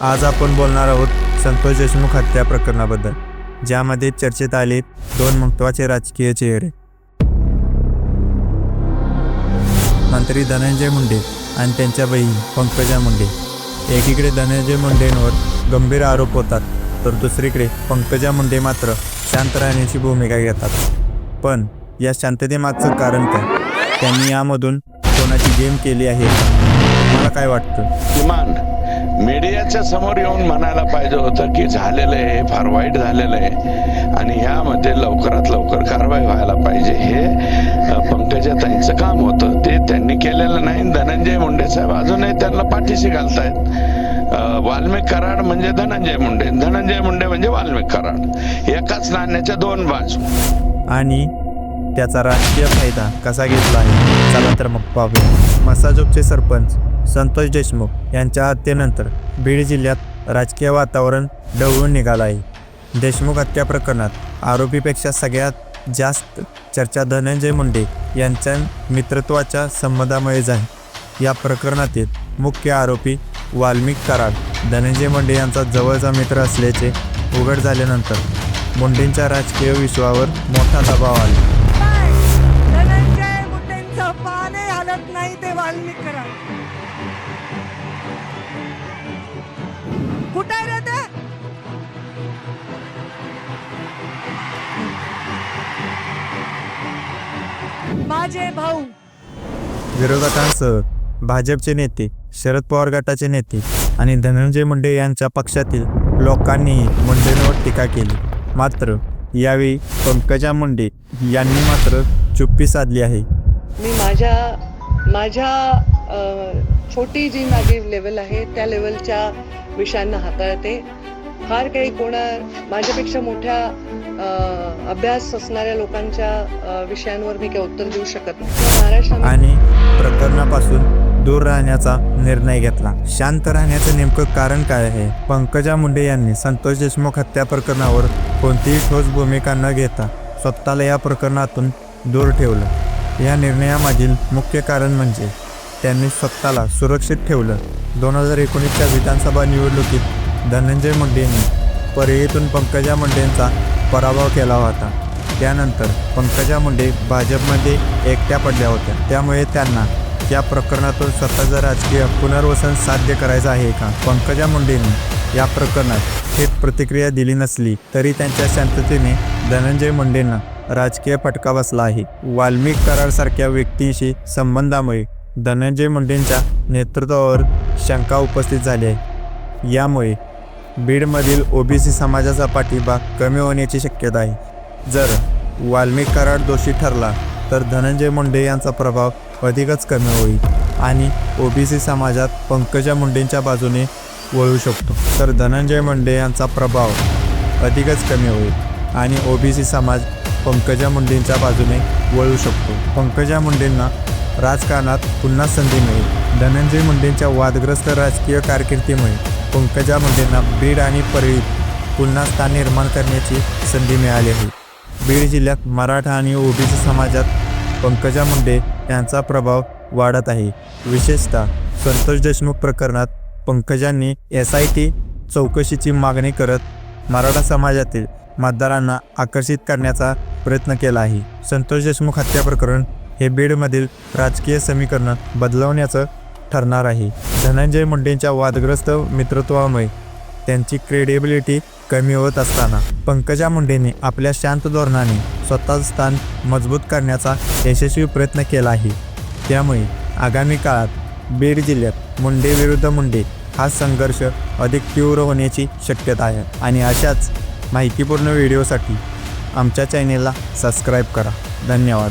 आज आपण बोलणार आहोत संतोष देशमुख हत्या प्रकरणाबद्दल ज्यामध्ये चर्चेत आले दोन महत्त्वाचे राजकीय चेहरे. मंत्री धनंजय मुंडे आणि त्यांच्या बहीण पंकजा मुंडे. एकीकडे धनंजय मुंडेंवर गंभीर आरोप होतात तर दुसरीकडे पंकजा मुंडे मात्र शांत राहण्याची भूमिका घेतात. पण या शांततेमागचं कारण काय? त्यांनी यामधून कोणाची गेम केली आहे? मला काय वाटतं? मीडियाच्या समोर येऊन म्हणायला पाहिजे होतं की झालेलं आहे फार वाईट झालेलं आहे. आणि ह्यामध्ये लवकरात लवकर कारवाई व्हायला पाहिजे. हे अ, पंकजाताईंचं काम होतं. ते त्यांनी केलेलं नाही. धनंजय मुंडे साहेब अजूनही त्यांना पाठीशी घालतायत. वाल्मिक कराड म्हणजे धनंजय मुंडे. धनंजय मुंडे म्हणजे वाल्मिक कराड. एकाच नाण्याच्या दोन बाजू. आणि त्याचा राजकीय फायदा कसा घेतला आहे? चला तर मग पाहूया. मसाजोगचे सरपंच. संतोष देशमुख यांच्या हत्येनंतर बीड जिल्ह्यात राजकीय वातावरण ढवळून निघालं आहे. देशमुख हत्या प्रकरणात आरोपीपेक्षा सगळ्यात जास्त चर्चा धनंजय मुंडे यांच्या मित्रत्वाच्या संबंधामुळे आहे. या प्रकरणातील मुख्य आरोपी वाल्मिक कराड धनंजय मुंडे यांचा जवळचा मित्र असल्याचे उघड झाल्यानंतर मुंडेंच्या राजकीय विश्वावर मोठा दबाव आला. कुठे आहे रे ते? माझे भाऊ. विरोधकांसह भाजपचे नेते शरद पवार गटाचे नेते आणि धनंजय मुंडे यांच्या पक्षातील लोकांनीही मुंडेंवर टीका केली. मात्र यावेळी पंकजा मुंडे यांनी मात्र चुप्पी साधली आहे. मी माझ्या माझ्या अ, छोटी जी माझी लेवल आहे त्या लेवलच्या विषयांना हाताळते. फार काही कोणा माझ्यापेक्षा मोठ्या अभ्यास असणाऱ्या लोकांच्या विषयांवर मी काही उत्तर देऊ शकत नाही. महाराष्ट्र आणि प्रकरणापासून दूर राहण्याचा निर्णय घेतला. शांत राहण्याचं नेमकं कारण काय आहे? पंकजा मुंडे यांनी संतोष देशमुख हत्या प्रकरणावर कोणतीही ठोस भूमिका न घेता स्वतःला या प्रकरणातून दूर ठेवलं. या निर्णयामागील मुख्य कारण म्हणजे त्यांनी स्वतःला सुरक्षित ठेवलं. दोन हजार एकोणीसच्या विधानसभा निवडणुकीत धनंजय मुंडे यांनी परळीतून पंकजा मुंडेंचा पराभव केला होता. त्यानंतर पंकजा मुंडे भाजपमध्ये एकट्या पडल्या होत्या. त्यामुळे त्यांना या प्रकरणातून स्वतःचं राजकीय पुनर्वसन साध्य करायचं आहे का? पंकजा मुंडेंनी या प्रकरणात थेट प्रतिक्रिया दिली नसली तरी त्यांच्या शांततेने धनंजय मुंडेंना राजकीय फटका बसला आहे. वाल्मिक करारसारख्या व्यक्तींशी संबंधामुळे धनंजय मुंडेंच्या नेतृत्वावर शंका उपस्थित झाली आहे. यामुळे बीडमधील ओबीसी समाजाचा पाठिंबा कमी होण्याची शक्यता आहे. जर वाल्मिक कराड दोषी ठरला तर धनंजय मुंडे यांचा प्रभाव अधिकच कमी होईल आणि ओबीसी समाजात पंकजा मुंडेंच्या बाजूने वळू शकतो. तर धनंजय मुंडे यांचा प्रभाव अधिकच कमी होईल आणि ओबीसी समाज पंकजा मुंडेंच्या बाजूने वळू शकतो. पंकजा मुंडेंना राजकारणात पुन्हा संधी मिळेल. धनंजय मुंडेंच्या वादग्रस्त राजकीय कारकिर्दीमुळे पंकजा मुंडेंना बीड आणि परळीत पुन्हा स्थान निर्माण करण्याची संधी मिळाली आहे. बीड जिल्ह्यात मराठा आणि ओबीसी समाजात पंकजा मुंडे यांचा प्रभाव वाढत आहे. विशेषतः संतोष देशमुख प्रकरणात पंकजांनी एस आय टी चौकशीची मागणी करत मराठा समाजातील मतदारांना आकर्षित करण्याचा प्रयत्न केला आहे. संतोष देशमुख हत्या प्रकरण हे बीडमधील राजकीय समीकरण बदलवण्याचं ठरणार आहे. धनंजय मुंडेंच्या वादग्रस्त मित्रत्वामुळे त्यांची क्रेडिबिलिटी कमी होत असताना पंकजा मुंडेने आपल्या शांत धोरणाने स्वतःचं स्थान मजबूत करण्याचा यशस्वी प्रयत्न केला आहे. त्यामुळे आगामी काळात बीड जिल्ह्यात मुंडे विरुद्ध मुंडे हा संघर्ष अधिक तीव्र होण्याची शक्यता आहे आणि अशाच माहितीपूर्ण व्हिडिओसाठी आमच्या चॅनेलला सबस्क्राईब करा. धन्यवाद.